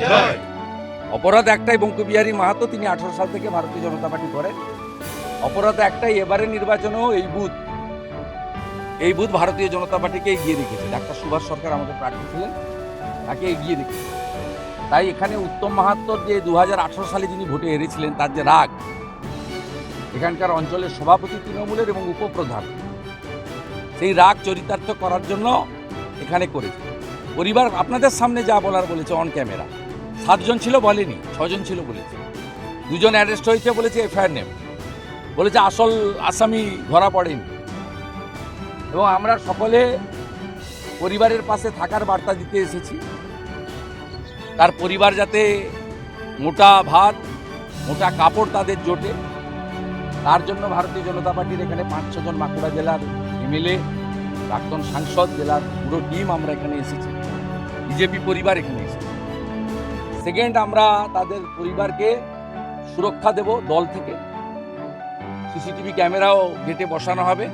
জয় অপরাধ একটাই বঙ্কুবিহারী মাহাতো, তিনি আঠারো সাল থেকে ভারতীয় জনতা পার্টি করেন অপরাধ একটাই এবারে নির্বাচনেও এই বুথ এই বুথ ভারতীয় জনতা পার্টিকে এগিয়ে রেখেছে। ডাক্তার সুভাষ সরকার আমাদের প্রার্থী ছিলেন, তাকে এগিয়ে রেখেছে। তাই এখানে উত্তম মাহাত্তর যে দু হাজার আঠারো সালে যিনি ভোটে হেরেছিলেন, তার যে রাগ এখানকার অঞ্চলের সভাপতি তৃণমূলের এবং উপপ্রধান। সেই রাগ চরিতার্থ করার জন্য এখানে করেছে। পরিবার আপনাদের সামনে যা বলার বলেছে অন ক্যামেরা সাতজন ছিল বলেনি, ছজন ছিল বলেছে। দুজন অ্যারেস্ট হয়েছে বলেছে এফআইআর নেম। বলেছে আসল আসামি ধরা পড়েনি। এবং আমরা সকলে পরিবারের পাশে থাকার বার্তা দিতে এসেছি। তার পরিবার যাতে মোটা ভাত, মোটা কাপড় তাদের জোটে। তার জন্য ভারতীয় জনতা পার্টির এখানে পাঁচ ছজন বাঁকুড়া জেলার এমএলএ, প্রাক্তন সাংসদ, জেলার পুরো টিম আমরা এখানে এসেছি। বিজেপি পরিবার এখানে এসেছি। সেকেন্ড আমরা তাদের পরিবারকে সুরক্ষা দেব দল থেকে। সিসিটিভি ক্যামেরাও গেটে বসানো হবে।